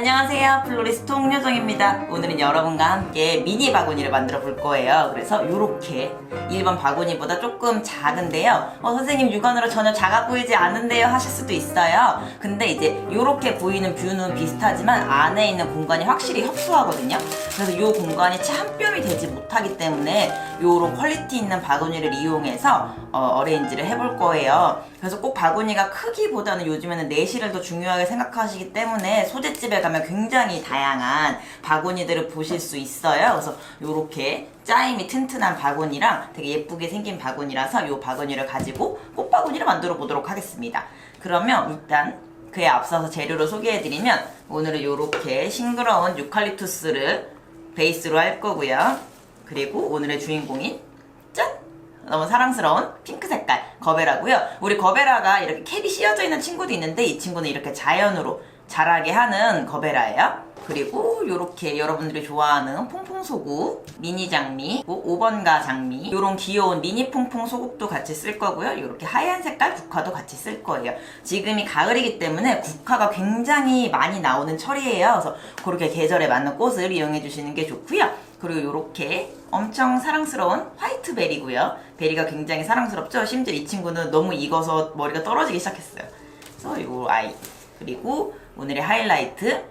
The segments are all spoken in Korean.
안녕하세요. 플로리스트 홍효정입니다. 오늘은 여러분과 함께 미니 바구니를 만들어 볼 거예요. 그래서 이렇게 일반 바구니보다 조금 작은데요. 어, 선생님 육안으로 전혀 작아 보이지 않은데요 하실 수도 있어요. 근데 이제 이렇게 보이는 뷰는 비슷하지만 안에 있는 공간이 확실히 협소하거든요. 그래서 이 공간이 채한 뼘이 되지 못하기 때문에 이런 퀄리티 있는 바구니를 이용해서 어, 레인지를 해볼 거예요. 그래서 꼭 바구니가 크기보다는 요즘에는 내실을 더 중요하게 생각하시기 때문에 소재집에 가면 굉장히 다양한 바구니들을 보실 수 있어요. 그래서 이렇게 짜임이 튼튼한 바구니랑 되게 예쁘게 생긴 바구니라서 이 바구니를 가지고 꽃바구니를 만들어 보도록 하겠습니다. 그러면 일단 그에 앞서서 재료를 소개해드리면 오늘은 이렇게 싱그러운 유칼립투스를 베이스로 할 거고요. 그리고 오늘의 주인공인 짠! 너무 사랑스러운 핑크 색깔 거베라고요. 우리 거베라가 이렇게 캡이 씌어져 있는 친구도 있는데 이 친구는 이렇게 자연으로 자라게 하는 거베라예요. 그리고 이렇게 여러분들이 좋아하는 퐁퐁 소국, 미니 장미, 5번가 장미, 이런 귀여운 미니 퐁퐁 소국도 같이 쓸 거고요. 이렇게 하얀 색깔 국화도 같이 쓸 거예요. 지금이 가을이기 때문에 국화가 굉장히 많이 나오는 철이에요. 그래서 그렇게 계절에 맞는 꽃을 이용해 주시는 게 좋고요. 그리고 이렇게 엄청 사랑스러운 화이트 베리고요. 베리가 굉장히 사랑스럽죠. 심지어 이 친구는 너무 익어서 머리가 떨어지기 시작했어요. 그래서 이 아이 그리고 오늘의 하이라이트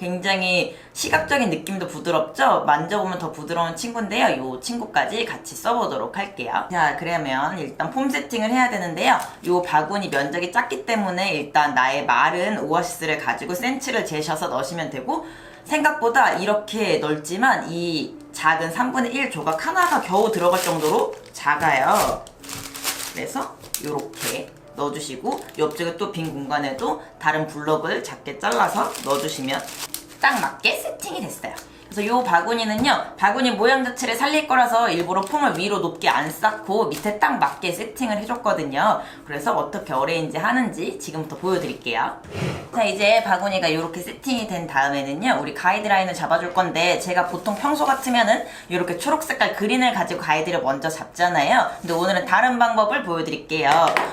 굉장히 시각적인 느낌도 부드럽죠? 만져보면 더 부드러운 친구인데요. 이 친구까지 같이 써보도록 할게요. 자, 그러면 일단 폼 세팅을 해야 되는데요. 이 바구니 면적이 작기 때문에 일단 나의 마른 오아시스를 가지고 센치를 재셔서 넣으시면 되고 생각보다 이렇게 넓지만 이 작은 3분의 1 조각 하나가 겨우 들어갈 정도로 작아요. 그래서 이렇게 넣어주시고 옆쪽에 또 빈 공간에도 다른 블럭을 작게 잘라서 넣어주시면 딱 맞게 세팅이 됐어요. 그래서 이 바구니는요, 바구니 모양 자체를 살릴 거라서 일부러 폼을 위로 높게 안 쌓고 밑에 딱 맞게 세팅을 해줬거든요. 그래서 어떻게 어레인지 하는지 지금부터 보여드릴게요. 자, 이제 바구니가 이렇게 세팅이 된 다음에는요, 우리 가이드라인을 잡아줄 건데, 제가 보통 평소 같으면은 이렇게 초록 색깔 그린을 가지고 가이드를 먼저 잡잖아요. 근데 오늘은 다른 방법을 보여드릴게요.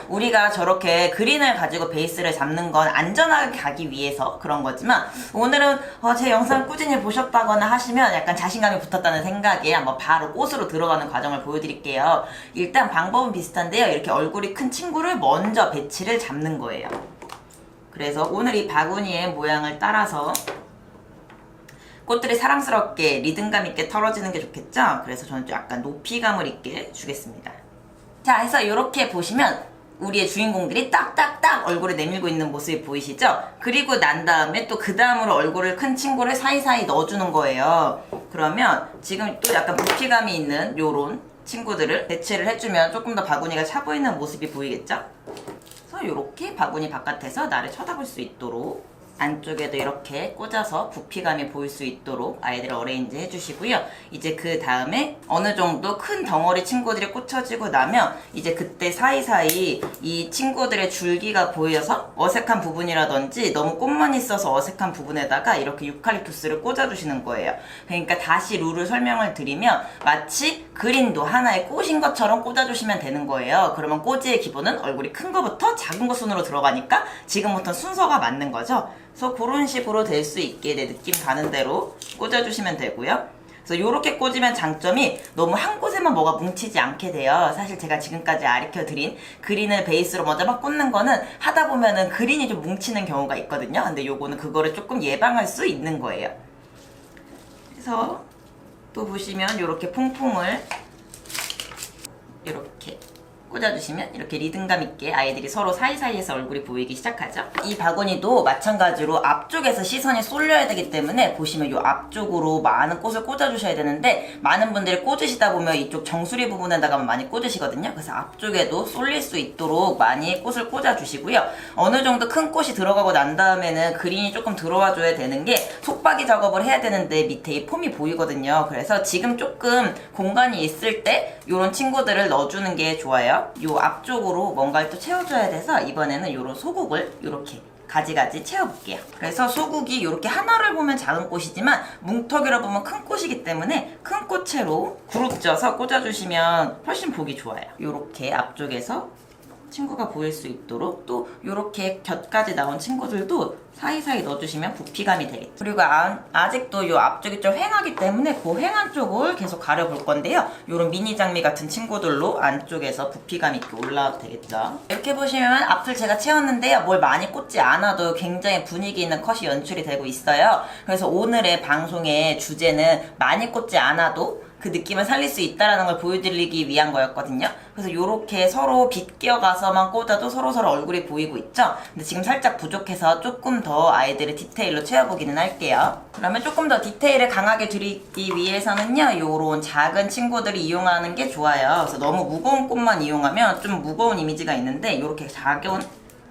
우리가 저렇게 그린을 가지고 베이스를 잡는 건 안전하게 가기 위해서 그런 거지만, 오늘은 어, 제 영상 꾸준히 보셨다거나 하시면 약간 자신감이 붙었다는 생각에 한번 바로 꽃으로 들어가는 과정을 보여드릴게요. 일단 방법은 비슷한데요. 이렇게 얼굴이 큰 친구를 먼저 배치를 잡는 거예요. 그래서 오늘 이 바구니의 모양을 따라서 꽃들이 사랑스럽게 리듬감 있게 털어지는 게 좋겠죠? 그래서 저는 좀 약간 높이감을 있게 주겠습니다. 자, 해서 이렇게 보시면 우리의 주인공들이 딱딱딱 얼굴을 내밀고 있는 모습이 보이시죠? 그리고 난 다음에 또 그 다음으로 얼굴을 큰 친구를 사이사이 넣어주는 거예요. 그러면 지금 또 약간 높이감이 있는 요런 친구들을 대체를 해주면 조금 더 바구니가 차 보이는 모습이 보이겠죠? 그래서 이렇게 바구니 바깥에서 나를 쳐다볼 수 있도록 안쪽에도 이렇게 꽂아서 부피감이 보일 수 있도록 아이들을 어레인지 해주시고요. 이제 그 다음에 어느 정도 큰 덩어리 친구들이 꽂혀지고 나면 이제 그때 사이사이 이 친구들의 줄기가 보여서 어색한 부분이라든지 너무 꽃만 있어서 어색한 부분에다가 이렇게 유칼립투스를 꽂아주시는 거예요. 그러니까 다시 룰을 설명을 드리면 마치 그린도 하나의 꽃인 것처럼 꽂아주시면 되는 거예요. 그러면 꼬지의 기본은 얼굴이 큰 거부터 작은 거 순으로 들어가니까 지금부터 순서가 맞는 거죠. 그래서 그런 식으로 될 수 있게 내 느낌 가는 대로 꽂아주시면 되고요. 그래서 이렇게 꽂으면 장점이 너무 한 곳에만 뭐가 뭉치지 않게 돼요. 사실 제가 지금까지 가르쳐 드린 그린을 베이스로 먼저 막 꽂는 거는 하다 보면은 그린이 좀 뭉치는 경우가 있거든요. 근데 요거는 그거를 조금 예방할 수 있는 거예요. 그래서 또 보시면 이렇게 퐁퐁을 꽂아주시면 이렇게 리듬감 있게 아이들이 서로 사이사이에서 얼굴이 보이기 시작하죠. 이 바구니도 마찬가지로 앞쪽에서 시선이 쏠려야 되기 때문에 보시면 이 앞쪽으로 많은 꽃을 꽂아주셔야 되는데 많은 분들이 꽂으시다 보면 이쪽 정수리 부분에다가 많이 꽂으시거든요. 그래서 앞쪽에도 쏠릴 수 있도록 많이 꽃을 꽂아주시고요. 어느 정도 큰 꽃이 들어가고 난 다음에는 그린이 조금 들어와 줘야 되는 게 속박이 작업을 해야 되는데 밑에 이 폼이 보이거든요. 그래서 지금 조금 공간이 있을 때 이런 친구들을 넣어주는 게 좋아요. 요 앞쪽으로 뭔가를 또 채워줘야 돼서 이번에는 요런 소국을 이렇게 가지가지 채워볼게요. 그래서 소국이 이렇게 하나를 보면 작은 꽃이지만 뭉텅이로 보면 큰 꽃이기 때문에 큰 꽃채로 그룹 져서 꽂아주시면 훨씬 보기 좋아요. 이렇게 앞쪽에서 친구가 보일 수 있도록 또 이렇게 곁까지 나온 친구들도 사이사이 넣어주시면 부피감이 되겠죠. 그리고 아, 아직도 이 앞쪽이 좀 휑하기 때문에 그 휑한 쪽을 계속 가려볼 건데요. 이런 미니 장미 같은 친구들로 안쪽에서 부피감 있게 올라와도 되겠죠. 이렇게 보시면 앞을 제가 채웠는데요. 뭘 많이 꽂지 않아도 굉장히 분위기 있는 컷이 연출이 되고 있어요. 그래서 오늘의 방송의 주제는 많이 꽂지 않아도 그 느낌을 살릴 수 있다라는 걸 보여드리기 위한 거였거든요. 그래서 이렇게 서로 빗겨가서만 꽂아도 서로 서로 얼굴이 보이고 있죠. 근데 지금 살짝 부족해서 조금 더 아이들의 디테일로 채워보기는 할게요. 그러면 조금 더 디테일을 강하게 드리기 위해서는요, 요런 작은 친구들을 이용하는 게 좋아요. 그래서 너무 무거운 꽃만 이용하면 좀 무거운 이미지가 있는데 이렇게 작은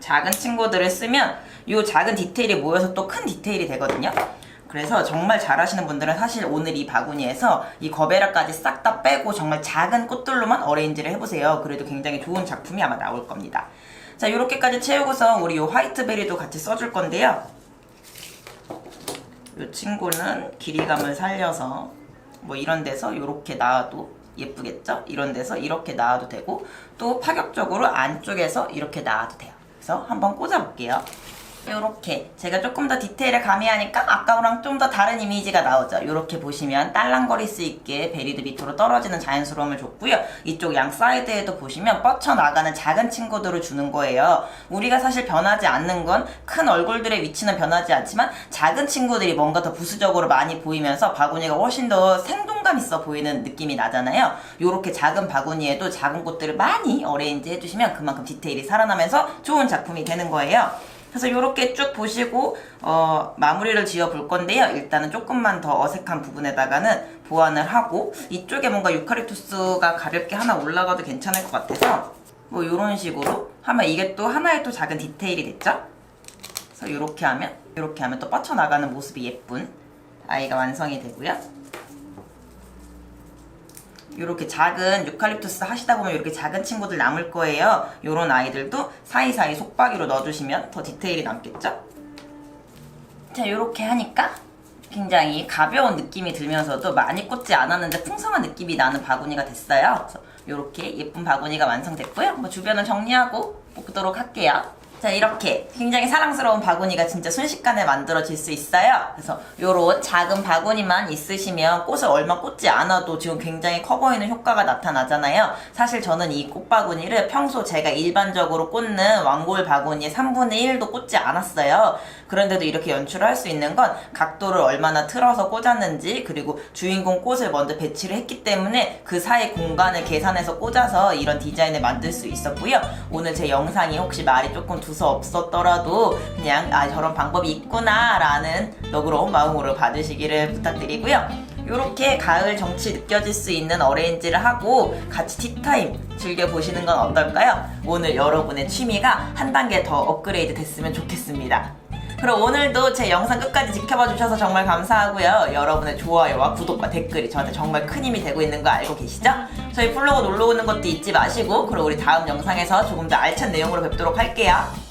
작은 친구들을 쓰면 요 작은 디테일이 모여서 또 큰 디테일이 되거든요. 그래서 정말 잘하시는 분들은 사실 오늘 이 바구니에서 이 거베라까지 싹 다 빼고 정말 작은 꽃들로만 어레인지를 해보세요. 그래도 굉장히 좋은 작품이 아마 나올 겁니다. 자, 이렇게까지 채우고서 우리 이 화이트베리도 같이 써줄 건데요. 이 친구는 길이감을 살려서 뭐 이런 데서 이렇게 놔도 예쁘겠죠? 이런 데서 이렇게 놔도 되고 또 파격적으로 안쪽에서 이렇게 놔도 돼요. 그래서 한번 꽂아볼게요. 이렇게 제가 조금 더 디테일을 가미하니까 아까랑 좀 더 다른 이미지가 나오죠. 이렇게 보시면 딸랑거릴 수 있게 베리도 밑으로 떨어지는 자연스러움을 줬고요. 이쪽 양 사이드에도 보시면 뻗쳐나가는 작은 친구들을 주는 거예요. 우리가 사실 변하지 않는 건 큰 얼굴들의 위치는 변하지 않지만 작은 친구들이 뭔가 더 부수적으로 많이 보이면서 바구니가 훨씬 더 생동감 있어 보이는 느낌이 나잖아요. 이렇게 작은 바구니에도 작은 꽃들을 많이 어레인지 해주시면 그만큼 디테일이 살아나면서 좋은 작품이 되는 거예요. 그래서 이렇게 쭉 보시고 어, 마무리를 지어 볼 건데요. 일단은 조금만 더 어색한 부분에다가는 보완을 하고 이쪽에 뭔가 유카리투스가 가볍게 하나 올라가도 괜찮을 것 같아서 뭐 이런 식으로 하면 이게 또 하나의 또 작은 디테일이 됐죠? 그래서 이렇게 하면 이렇게 하면 또 뻗쳐나가는 모습이 예쁜 아이가 완성이 되고요. 이렇게 작은 유칼립투스 하시다 보면 이렇게 작은 친구들 남을 거예요. 이런 아이들도 사이사이 속박이로 넣어주시면 더 디테일이 남겠죠? 자, 이렇게 하니까 굉장히 가벼운 느낌이 들면서도 많이 꽂지 않았는데 풍성한 느낌이 나는 바구니가 됐어요. 그래서 이렇게 예쁜 바구니가 완성됐고요. 뭐 주변을 정리하고 보도록 할게요. 자 이렇게 굉장히 사랑스러운 바구니가 진짜 순식간에 만들어질 수 있어요. 그래서 요런 작은 바구니만 있으시면 꽃을 얼마 꽂지 않아도 지금 굉장히 커 보이는 효과가 나타나잖아요. 사실 저는 이 꽃바구니를 평소 제가 일반적으로 꽂는 왕골 바구니의 3분의 1도 꽂지 않았어요. 그런데도 이렇게 연출을 할 수 있는 건 각도를 얼마나 틀어서 꽂았는지 그리고 주인공 꽃을 먼저 배치를 했기 때문에 그 사이 공간을 계산해서 꽂아서 이런 디자인을 만들 수 있었고요. 오늘 제 영상이 혹시 말이 조금 두서 없었더라도 그냥 아 저런 방법이 있구나라는 너그러운 마음으로 받으시기를 부탁드리고요. 이렇게 가을 정치 느껴질 수 있는 어레인지를 하고 같이 티타임 즐겨보시는 건 어떨까요? 오늘 여러분의 취미가 한 단계 더 업그레이드 됐으면 좋겠습니다. 그럼 오늘도 제 영상 끝까지 지켜봐 주셔서 정말 감사하고요. 여러분의 좋아요와 구독과 댓글이 저한테 정말 큰 힘이 되고 있는 거 알고 계시죠? 저희 블로그 놀러 오는 것도 잊지 마시고 그럼 우리 다음 영상에서 조금 더 알찬 내용으로 뵙도록 할게요.